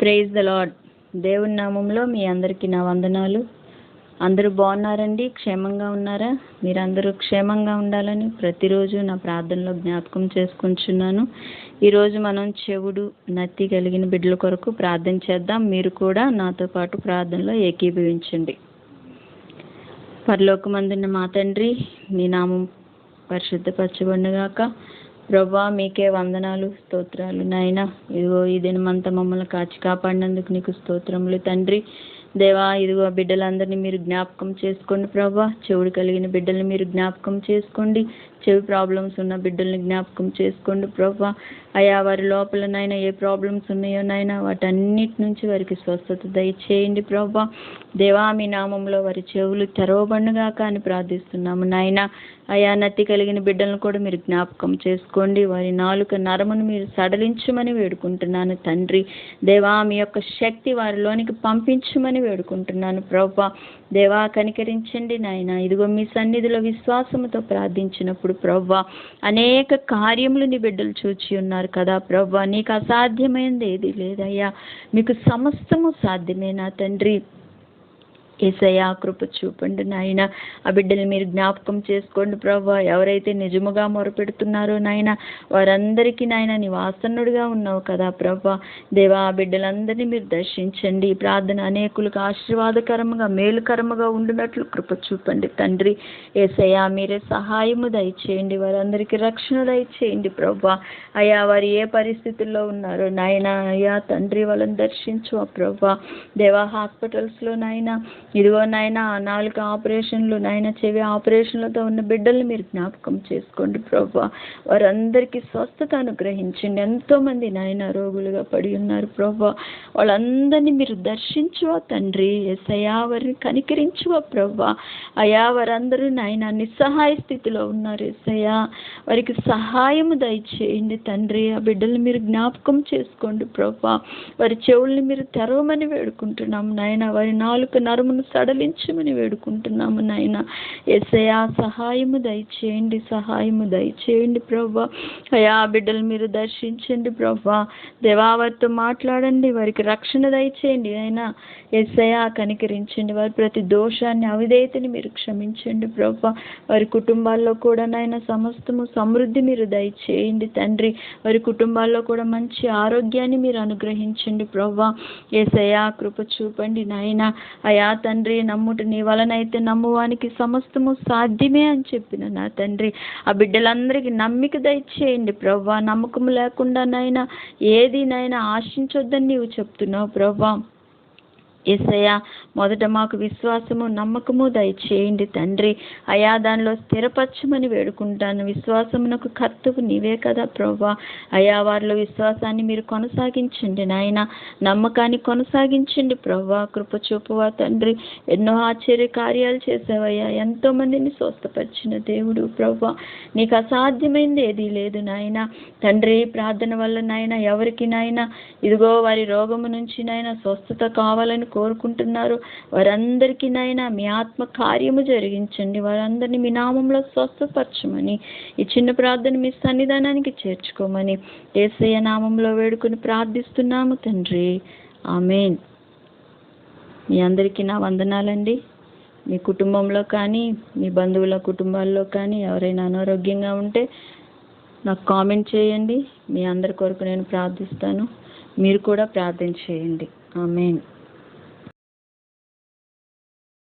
Praise the lord దేవుని నామంలో మీ అందరికీ నా వందనాలు. అందరూ బాగున్నారండి? క్షేమంగా ఉన్నారా? మీరందరూ క్షేమంగా ఉండాలని ప్రతిరోజు నా ప్రార్థనలో జ్ఞాపకం చేసుకుంటున్నాను. ఈరోజు మనం చెవుడు నత్తి కలిగిన బిడ్డల కొరకు ప్రార్థన చేద్దాం. మీరు కూడా నాతో పాటు ప్రార్థనలో ఏకీభవించండి. పరలోకమందున్న మా తండ్రి మీ నామం పరిశుద్ధపరచబడినగాక. ప్రభా మీకే వందనాలు స్తోత్రాలు. నాయన ఇదిగో ఈ దినమంతా మమ్మల్ని కాచి కాపాడినందుకు నీకు స్తోత్రములు. తండ్రి దేవా ఇదిగో బిడ్డలందరినీ మీరు జ్ఞాపకం చేసుకోండి ప్రభా. చెవుడు కలిగిన బిడ్డల్ని మీరు జ్ఞాపకం చేసుకోండి. చెవి ప్రాబ్లమ్స్ ఉన్న బిడ్డల్ని జ్ఞాపకం చేసుకోండి ప్రభా. అయా వారి లోపలనైనా ఏ ప్రాబ్లమ్స్ ఉన్నాయో నాయన వాటన్నిటి నుంచి వారికి స్వస్థత దయచేయండి ప్రభా. దేవా మీ నామంలో వారి చెవులు తెరవబడినగాక అని ప్రార్థిస్తున్నాము నాయన అయా నత్తి కలిగిన బిడ్డలను కూడా మీరు జ్ఞాపకం చేసుకోండి. వారి నాలుక నరమును మీరు సడలించమని వేడుకుంటున్నాను తండ్రి. దేవా మీ యొక్క శక్తి వారిలోనికి పంపించమని వేడుకుంటున్నాను. ప్రభా దేవా కనికరించండి నాయన. ఇదిగో మీ సన్నిధిలో విశ్వాసముతో ప్రార్థించినప్పుడు ప్రవ్వా అనేక కార్యములు నీ బిడ్డలు చూచి ఉన్నారు కదా ప్రవ్వా. నీకు అసాధ్యమైనది ఏది లేదయ్యా. మీకు సమస్తము సాధ్యమేనా తండ్రి. ఏసయ్యా కృప చూపండి నాయన. ఆ బిడ్డలు మీరు జ్ఞాపకం చేసుకోండి ప్రభా. ఎవరైతే నిజముగా మొరపెడుతున్నారో నాయన వారందరికీ నాయన నివాసనుడిగా ఉన్నావు కదా ప్రభా. దేవా ఆ బిడ్డలందరినీ మీరు దర్శించండి. ఈ ప్రార్థన అనేకులకు ఆశీర్వాదకరంగా మేలుకరముగా ఉండినట్లు కృప చూపండి తండ్రి. ఏసయ్యా మీరే సహాయము దయచేయండి. వారందరికీ రక్షణ దయచేయండి ప్రభా. అయ్యా వారు ఏ పరిస్థితుల్లో ఉన్నారో నాయన అయ్యా తండ్రి వాళ్ళని దర్శించు ఆ ప్రభా. దేవా హాస్పిటల్స్లో నాయన ఇదిగో నాయన నాలుక ఆపరేషన్లు నాయన చెవి ఆపరేషన్లతో ఉన్న బిడ్డల్ని మీరు జ్ఞాపకం చేసుకోండి ప్రభా వారందరికీ స్వస్థత అనుగ్రహించండి. ఎంతోమంది నాయన రోగులుగా పడి ఉన్నారు ప్రభా వాళ్ళందరినీ మీరు దర్శించువా తండ్రి. ఎసయా వారిని కనికరించువా ప్రభా అయా వారందరూ నాయన నిస్సహాయ స్థితిలో ఉన్నారు ఎసయా వారికి సహాయము దయచేయండి తండ్రి. ఆ బిడ్డల్ని మీరు జ్ఞాపకం చేసుకోండి ప్రభా వారి చెవుల్ని మీరు తెరవమని వేడుకుంటున్నాం నాయన. వారి నాలుక నరుమును సడలించమని వేడుకుంటున్నాము నాయన. ఎసయా సహాయము దయచేయండి సహాయము దయచేయండి ప్రభా అయా బిడ్డలు మీరు దర్శించండి ప్రభా దేవావారితో మాట్లాడండి వారికి రక్షణ దయచేయండి అయినా ఎసయా కనికరించండి వారి ప్రతి దోషాన్ని అవిధేయతని మీరు క్షమించండి ప్రభా వారి కుటుంబాల్లో కూడా నాయన సమస్తము సమృద్ధి మీరు దయచేయండి తండ్రి. వారి కుటుంబాల్లో కూడా మంచి ఆరోగ్యాన్ని మీరు అనుగ్రహించండి ప్రభా ఏసయ్యా కృప చూపండి నాయన. అయా తండ్రి నమ్ముట నీ వలనైతే నమ్మువానికి సమస్తము సాధ్యమే అని చెప్పిన నా తండ్రి. ఆ బిడ్డలందరికీ నమ్మిక దయచేయండి ప్రవ్వా. నమ్మకం లేకుండా నైనా ఏది నైనా ఆశించొద్దని నీవు చెప్తున్నావు ప్రభా ఏసయ్యా మొదట మాకు విశ్వాసము నమ్మకము దయచేయండి తండ్రి. అయా దానిలో స్థిరపరచమని వేడుకుంటాను. విశ్వాసమునకు కర్తవు నీవే కదా ప్రభా అయా వారిలో విశ్వాసాన్ని మీరు కొనసాగించండి నాయన. నమ్మకాన్ని కొనసాగించండి ప్రభా కృప చూపువా తండ్రి. ఎన్నో ఆశ్చర్య కార్యాలు చేసావయ్యా. ఎంతో మందిని స్వస్థపరిచిన దేవుడు ప్రభా నీకు అసాధ్యమైంది ఏదీ లేదు నాయన. తండ్రి ప్రార్థన వల్ల నాయన ఎవరికి నాయన? ఇదిగో వారి రోగము నుంచి నాయన స్వస్థత కావాలని కోరుకుంటున్నారు. వారందరికీ నాయన మీ ఆత్మ కార్యము జరిగించండి. వారందరినీ మీ నామంలో స్వస్థపరచమని ఈ చిన్న ప్రార్థన మీ సన్నిధానానికి చేర్చుకోమని ఏసయ్య నామంలో వేడుకుని ప్రార్థిస్తున్నాము తండ్రి. ఆమెన్. మీ అందరికీ నా వందనాలండి. మీ కుటుంబంలో కానీ మీ బంధువుల కుటుంబాల్లో కానీ ఎవరైనా అనారోగ్యంగా ఉంటే నాకు కామెంట్ చేయండి. మీ అందరి కొరకు నేను ప్రార్థిస్తాను. మీరు కూడా ప్రార్థన చేయండి. ఆమెన్.